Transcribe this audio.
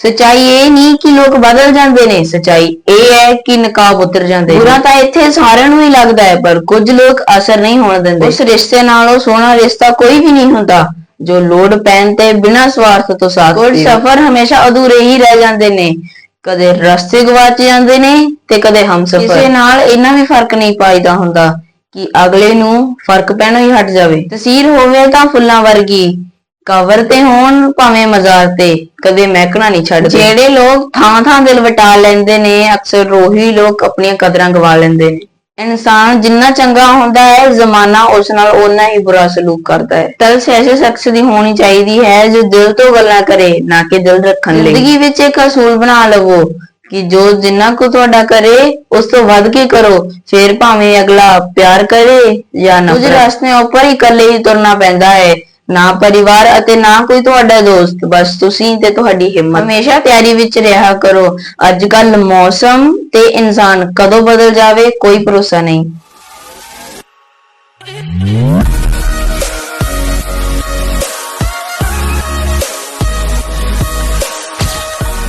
ਸਚਾਈ ਇਹ ਨਹੀਂ ਕਿ ਲੋਕ ਬਦਲ ਜਾਂਦੇ ਨੇ ਸਚਾਈ ਇਹ ਹੈ ਕਿ ਨਕਾਬ ਉਤਰ ਜਾਂਦੇ ਨੇ। ਬੁਰਾ ਤਾਂ ਇੱਥੇ ਸਾਰਿਆਂ ਨੂੰ ਹੀ ਲੱਗਦਾ ਹੈ ਪਰ ਕੁਝ ਲੋਕ ਅਸਰ ਨਹੀਂ ਹੋਣ ਦਿੰਦੇ। ਉਸ ਰਿਸ਼ਤੇ ਨਾਲੋਂ ਸੋਹਣਾ ਰਿਸ਼ਤਾ ਕੋਈ ਵੀ ਨਹੀਂ ਹੁੰਦਾ ਜੋ ਲੋੜ ਪੈਣ ਤੇ ਬਿਨਾਂ ਸਵਾਰਥ ਤੋਂ ਸਾਥ ਕੁਝ ਸਫ਼ਰ ਹਮੇਸ਼ਾ ਅਧੂਰੇ ਹੀ ਰਹਿ ਜਾਂਦੇ ਨੇ। ਕਦੇ ਰਸਤੇ ਗਵਾਚ ਜਾਂਦੇ ਨੇ ਤੇ ਕਦੇ ਹਮਸਫਰ। ਕਿਸੇ ਨਾਲ ਇੰਨਾ ਵੀ ਫ਼ਰਕ ਨਹੀਂ ਪਾਈਦਾ ਹੁੰਦਾ ਕਿ ਅਗਲੇ ਨੂੰ ਫ਼ਰਕ ਪੈਣੋਂ ਹੀ ਹਟ ਜਾਵੇ। ਤਸਵੀਰ ਹੋਵੇ ਤਾਂ ਫੁੱਲਾਂ ਵਰਗੀ। ਕਵਰ ਤੇ ਹੋਣ ਭਾਵੇਂ ਮਜ਼ਾਰ ਤੇ ਕਦੇ ਮਹਿਕਣਾ ਨਹੀਂ ਛੱਡਦੇ। ਜਿਹੜੇ ਲੋਕ ਥਾਂ ਥਾਂ ਦਿਲ ਵਟਾ ਲੈਂਦੇ ਨੇ ਅਕਸਰ ਉਹੀ ਲੋਕ ਆਪਣੀਆਂ ਕਦਰਾਂ ਗਵਾ ਲੈਂਦੇ ਨੇ। ਇਨਸਾਨ ਜਿੰਨਾ ਚੰਗਾ ਹੁੰਦਾ ਹੈ ਜ਼ਮਾਨਾ ਉਸ ਨਾਲ ਓਨਾ ਹੀ ਬੁਰਾ ਸਲੂਕ ਕਰਦਾ ਹੈ। ਤਲਸ ਐਸੇ ਸ਼ਖਸ ਦੀ ਹੋਣੀ ਚਾਹੀਦੀ ਹੈ ਜੋ ਦਿਲ ਤੋਂ ਗੱਲਾਂ ਕਰੇ ਨਾ ਕਿ ਦਿਲ ਰੱਖਣ ਲਈ। ਜ਼ਿੰਦਗੀ ਵਿੱਚ ਇੱਕ ਅਸੂਲ ਬਣਾ ਲਵੋ ਕਿ ਜੋ ਜਿੰਨਾ ਕੋ ਤੁਹਾਡਾ ਕਰੇ ਉਸ ਤੋਂ ਵੱਧ ਕੇ ਕਰੋ। ਫਿਰ ਭਾਵੇਂ ਅਗਲਾ ਪਿਆਰ ਕਰੇ ਜਾਂ ਨਾ ਕੁਝ ਰਸਤੇ ਉੱਪਰ ਹੀ ਇਕੱਲੇ ਹੀ ਤੁਰਨਾ ਪੈਂਦਾ ਹੈ। ਨਾ ਪਰਿਵਾਰ ਅਤੇ ਨਾ ਕੋਈ ਤੁਹਾਡਾ ਦੋਸਤ। ਬਸ ਤੁਸੀਂ ਤੇ ਤੁਹਾਡੀ ਹਿੰਮਤ। ਹਮੇਸ਼ਾ ਤਿਆਰੀ ਵਿੱਚ ਰਿਹਾ ਕਰੋ। ਅੱਜ ਕੱਲ ਮੌਸਮ ਤੇ ਇਨਸਾਨ ਕਦੋਂ ਬਦਲ ਜਾਵੇ ਕੋਈ ਭਰੋਸਾ ਨਹੀਂ।